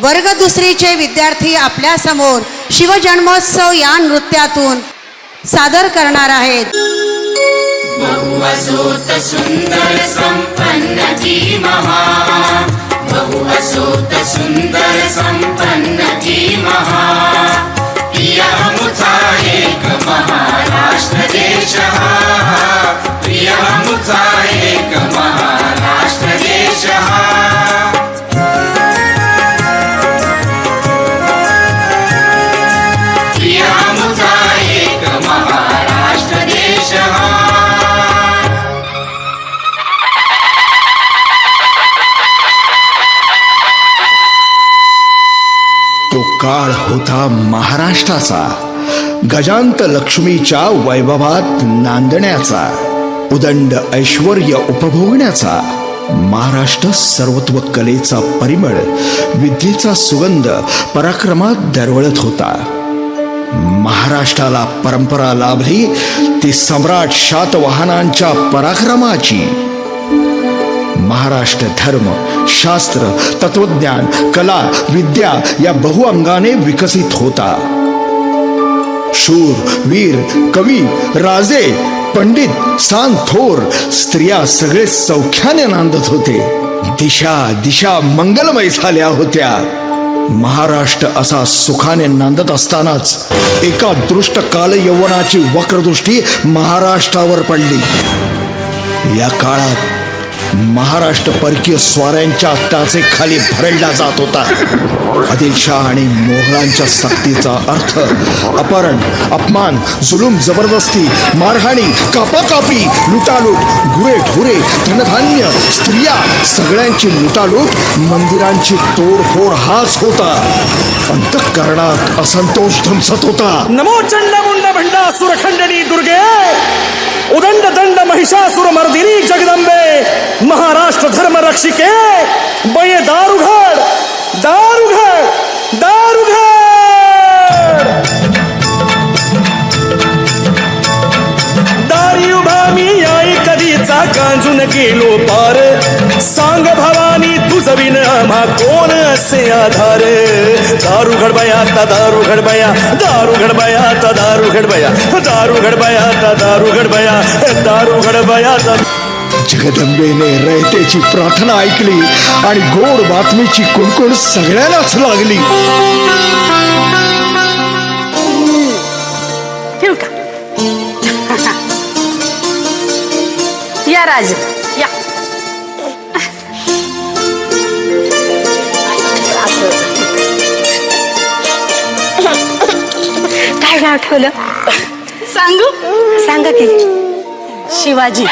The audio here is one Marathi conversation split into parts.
वर्ग दुसरीचे विद्यार्थी आपल्यासमोर शिवजन्मोत्सव या नृत्यातून सादर करणार आहेत. बहुवसोत सुंदर संपन्न महा. बहुवसोत सुंदर संपन्न महा. एक काळ होता महाराष्ट्राचा. गजांत लक्ष्मीच्या वैभवात नांदण्याचा उदंड ऐश्वर उपभोगण्याचा महाराष्ट्र सर्वत्व कलेचा परिमळ विद्येचा सुगंध पराक्रमात दरवळत होता. महाराष्ट्राला परंपरा लाभली ती सम्राट शातवाहनांच्या पराक्रमाची. महाराष्ट्र धर्म शास्त्र तत्वज्ञान कला विद्या या बहुअंगाने विकसित होता. शूर वीर कवी राजे पंडित सान थोर स्त्रिया सगळे सौख्याने नांदत होते. दिशा दिशा मंगलमय झाल्या होत्या. महाराष्ट्र असा सुखाने नांदत असतानाच एका दृष्ट काल यवनाची वक्रदृष्टी महाराष्ट्रावर पडली. या काळात महाराष्ट्र परकीय स्वाऱ्यांच्या टाचे खाली भरडला जात होता. आदिलशाह आणि मोगलांच्या सक्तीचा अर्थ अपहरण अपमान जुलूम जबरदस्ती मारहाणी कापाकापी लुटालूट गुरे ढुरे धनधान्य स्त्रिया सगळ्यांची लुटालूट मंदिरांची तोडफोड हाच होता. अंतःकरणात असंतोष धमसत होता. नमो रक्षिके बये दारुघड दार उघड दारी उभा मी आई कधीचा गांजून गेलो पार. सांग भवानी तुझ विन आम्हा कोण असे आधार? दारू घडबया आता दारू घडबया दारू घडबया आता दारू घडबया दारू घडबया आता दारू घडबया दारू घडबया आता जगदंबेने रयतेची प्रार्थना ऐकली आणि गोड बातमीची कुणकुण सगळ्यांनाच लागली. या राज या. काय नाव ठेवलं? सांगू? सांगा की. शिवाजी.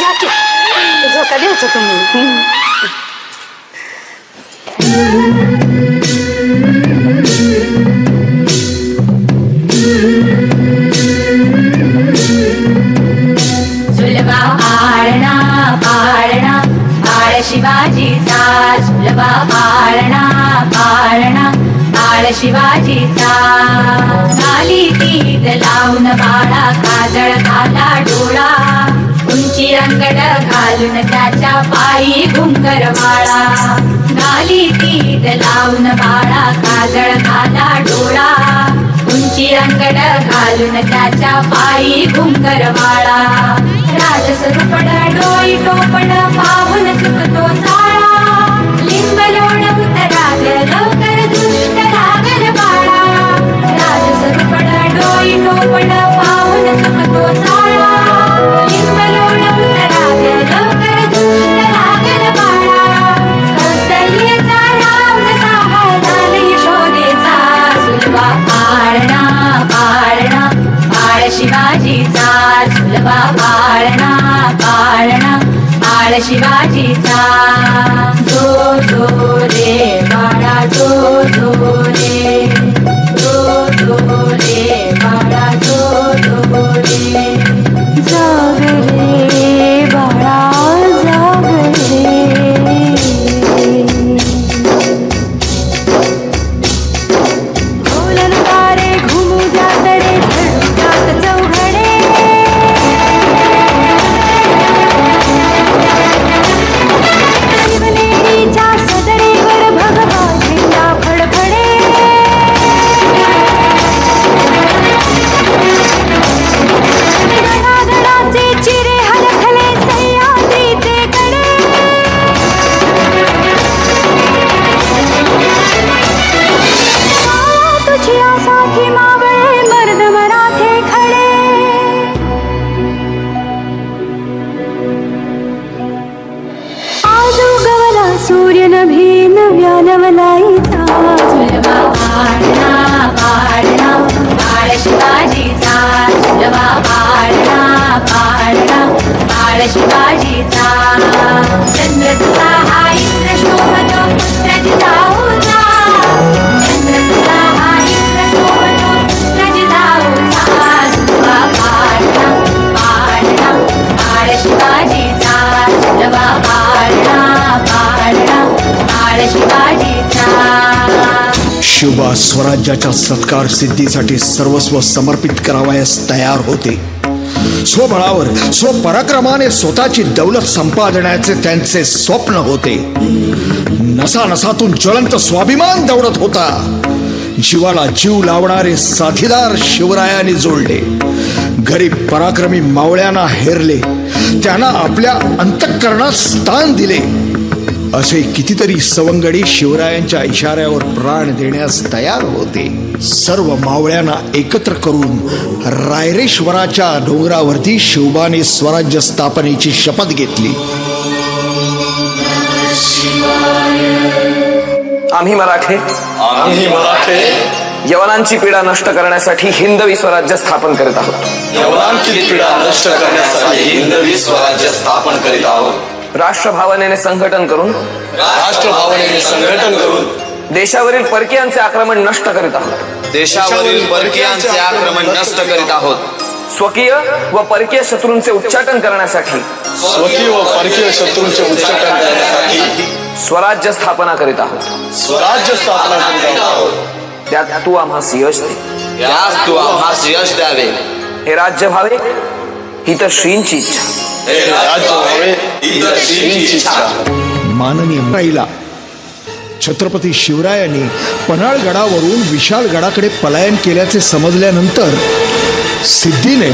या की झोका द्यायचं तुम्ही झुलवा सुलभा पाळणा पाळणा काळ शिवाजीचा. झाली तीद लावून बाळा काजळ काला डोळा. उंची अंगड घालून त्याच्या पायी घुंगर बाळा झाली तीद लावून बाळा काजळ काला डोळा. उंची अंगड घालून त्याच्या पायी घुंगर वाळा. राजस्वरूपण डोई टोपण पाहून चुकतो साळा. लिंब लोण यशोदेचा सुलभा पाळणा पाळणा बाळ शिवाजीचा जो जो रे शिवबा स्वराज्याच्या सत्कार सिद्धीसाठी सर्वस्व समर्पित करावयास तयार होते. स्वबळावर स्वपराक्रमाने स्वतःची दौलत संपादण्याचे त्यांचे स्वप्न होते. नसा नसातून ज्वलंत स्वाभिमान दौडत होता. जीवाला जीव लावणारे साथीदार शिवरायाने जोडले. गरीब पराक्रमी मावळ्यांना हेरले. त्यांना आपल्या अंतःकरणात स्थान दिले. असे कितीतरी सवंगडी शिवरायांच्या इशाऱ्यावर प्राण देण्यास तयार होते. सर्व मावळ्यांना एकत्र करून रायरेश्वराच्या डोंगरावरती शिवबाने स्वराज्य स्थापनेची शपथ घेतली. आम्ही मराठे. आम्ही मराठे. यवनांची पीडा नष्ट करण्यासाठी हिंदवी स्वराज्य स्थापन करीत आहोत. यवनांची पीडा नष्ट करण्यासाठी हिंदवी स्वराज्य स्थापन करीत आहोत. राष्ट्रभावनेने संघटन करून राष्ट्रभावनेने संघटन करून देशावरील परकीयांचे आक्रमण नष्ट करीत आहोत. देशावरील परकीयांचे आक्रमण नष्ट करीत आहोत. स्वकीय व परकीय शत्रूंचे उच्चाटन करण्यासाठी स्वकीय व परकीय शत्रूंचे उच्चाटन करण्यासाठी स्वराज्य स्थापना करीत आहोत. स्वराज्य स्थापना करीत आहोत. त्यात तू आम्हास यश दे. यास तू आम्हास यश द्यावे. हे राज्य व्हावे ही तर श्रींची इच्छा. हे राज्य व्हावे माननीय राहिला छत्रपती शिवरायांनी पन्हाळगडावरून विशाळगडाकडे पलायन केल्याचे समजल्यानंतर सिद्धीने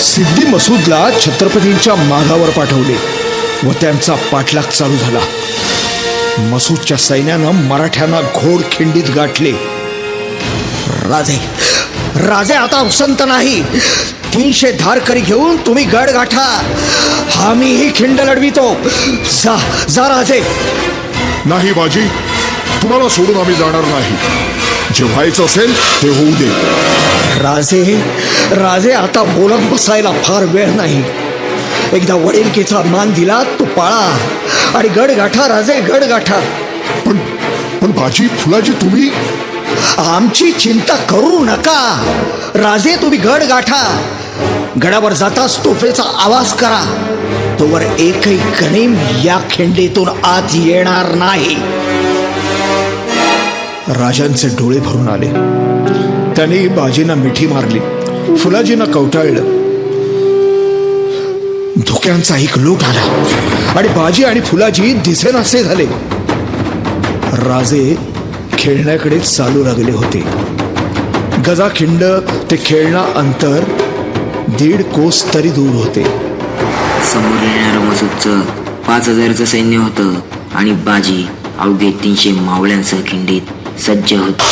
सिद्धी मसूदला छत्रपतींच्या मागावर पाठवले व त्यांचा पाठलाग चालू झाला. मसूदच्या सैन्यानं मराठ्यांना घोड खिंडीत गाठले. राजे राजे आता उसंत नाही. तीनशे धारकरी घेऊन तुम्ही गड गाठा आम्हीही खिंड लढवितो. जा जा राजे. नाही बाजी तुम्हाला सोडून आम्ही जाणार नाही. जे व्हायचं असेल ते होऊ दे. राजे राजे आता बोलत बसायला फार वेळ नाही. एकदा वडीलकीचा मान दिला तो पाळा. आणि गड गाठा राजे गड गाठा पण पण बाजी फुलाजी तुम्ही? आमची चिंता करू नका. राजे तुम्ही गड गाठा गडावर जाताच तोफेचा आवाज करा. तोवर एकही गणिम या खिंडीतून आत येणार नाही. राजांचे डोळे भरून आले. त्यांनी बाजींना मिठी मारली. फुलाजींना कवटाळलं. धोक्यांचा एक लोट आला. आणि बाजी आणि फुलाजी दिसेनासे झाले. राजे खेळण्याकडे चालू लागले होते. गजाखिंड ते खेळणा अंतर दीड कोस तरी दूर होते. समोर येणार मसूदचं पाच हजारचं सैन्य होतं आणि बाजी अवघे तीनशे मावळ्यांसह खिंडीत सज्ज होत.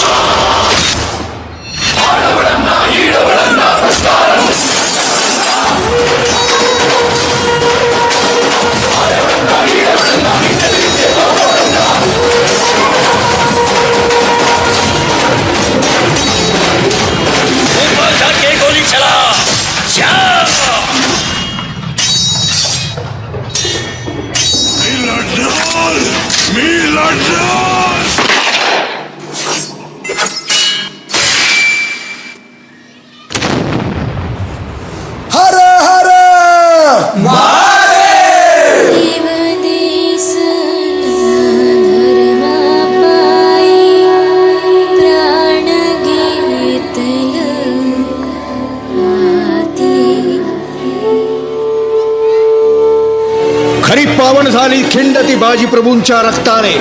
खिंडती बाजीप्रभूंच्या बाजी प्रभूंच्या रक्ताने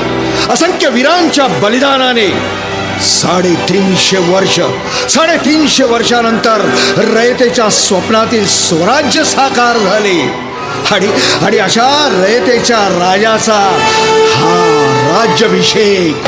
असंख्य वीरांच्या बलिदानाने साडेतीनशे वर्ष साडेतीनशे वर्षानंतर रयतेच्या स्वप्नातील स्वराज्य साकार झाले. आणि आणि अशा रयतेच्या राजाचा हा राज्याभिषेक.